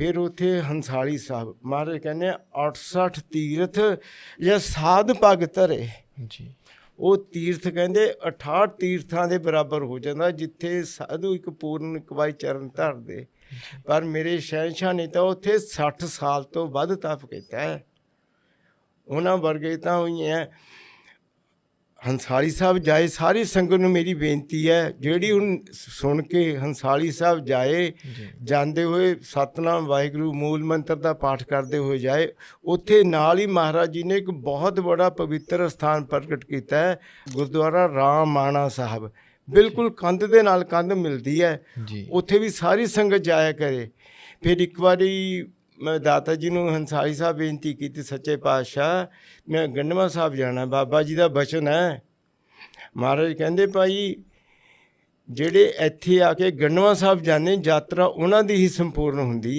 ਫਿਰ ਉੱਥੇ ਹੰਸਾਲੀ ਸਾਹਿਬ ਮਹਾਰਾਜ ਕਹਿੰਦੇ ਆ, 68 ਤੀਰਥ ਜਾਂ ਸਾਧ ਭਗ ਧਰੇ। ਜੀ। ਉਹ ਤੀਰਥ ਕਹਿੰਦੇ 68 ਤੀਰਥਾਂ ਦੇ ਬਰਾਬਰ ਹੋ ਜਾਂਦਾ ਜਿੱਥੇ ਸਾਧੂ ਇੱਕ ਪੂਰਨ ਕਵਾਈ ਚਰਨ ਧਰਦੇ। ਪਰ ਮੇਰੇ ਸ਼ਹਿਨशाह ਨੇ ਤਾਂ ਉੱਥੇ 60 ਸਾਲ ਤੋਂ ਵੱਧ ਤਪ ਕੀਤਾ ਹੈ। ਉਹਨਾਂ ਵਰਗੇ ਤਾਂ ਹੋਈ ਹੈ। ਹੰਸਾਲੀ ਸਾਹਿਬ ਜਾਏ ਸਾਰੀ ਸੰਗਤ ਨੂੰ ਮੇਰੀ ਬੇਨਤੀ ਹੈ ਜਿਹੜੀ ਹੁਣ ਸੁਣ ਕੇ ਹੰਸਾਲੀ ਸਾਹਿਬ ਜਾਏ ਜਾਂਦੇ ਹੋਏ ਸਤਨਾਮ ਵਾਹਿਗੁਰੂ ਮੂਲ ਮੰਤਰ ਦਾ ਪਾਠ ਕਰਦੇ ਹੋਏ ਜਾਏ ਉੱਥੇ ਨਾਲ ਹੀ ਮਹਾਰਾਜ ਜੀ ਨੇ ਇੱਕ ਬਹੁਤ ਬੜਾ ਪਵਿੱਤਰ ਸਥਾਨ ਪ੍ਰਗਟ ਕੀਤਾ ਹੈ ਗੁਰਦੁਆਰਾ ਰਾਮ ਮਾਣਾ ਸਾਹਿਬ। ਬਿਲਕੁਲ ਕੰਧ ਦੇ ਨਾਲ ਕੰਧ ਮਿਲਦੀ ਹੈ। ਉੱਥੇ ਵੀ ਸਾਰੀ ਸੰਗਤ ਜਾਇਆ ਕਰੇ। ਫਿਰ ਇੱਕ ਵਾਰੀ ਮੈਂ ਦਾਤਾ ਜੀ ਨੂੰ ਹੰਸਾਲੀ ਸਾਹਿਬ ਬੇਨਤੀ ਕੀਤੀ, ਸੱਚੇ ਪਾਤਸ਼ਾਹ, ਮੈਂ ਗੰਡਵਾ ਸਾਹਿਬ ਜਾਣਾ, ਬਾਬਾ ਜੀ ਦਾ ਬਚਨ ਹੈ। ਮਹਾਰਾਜ ਕਹਿੰਦੇ, ਭਾਈ, ਜਿਹੜੇ ਇੱਥੇ ਆ ਕੇ ਗੰਡਵਾ ਸਾਹਿਬ ਜਾਂਦੇ, ਯਾਤਰਾ ਉਹਨਾਂ ਦੀ ਹੀ ਸੰਪੂਰਨ ਹੁੰਦੀ ਹੈ।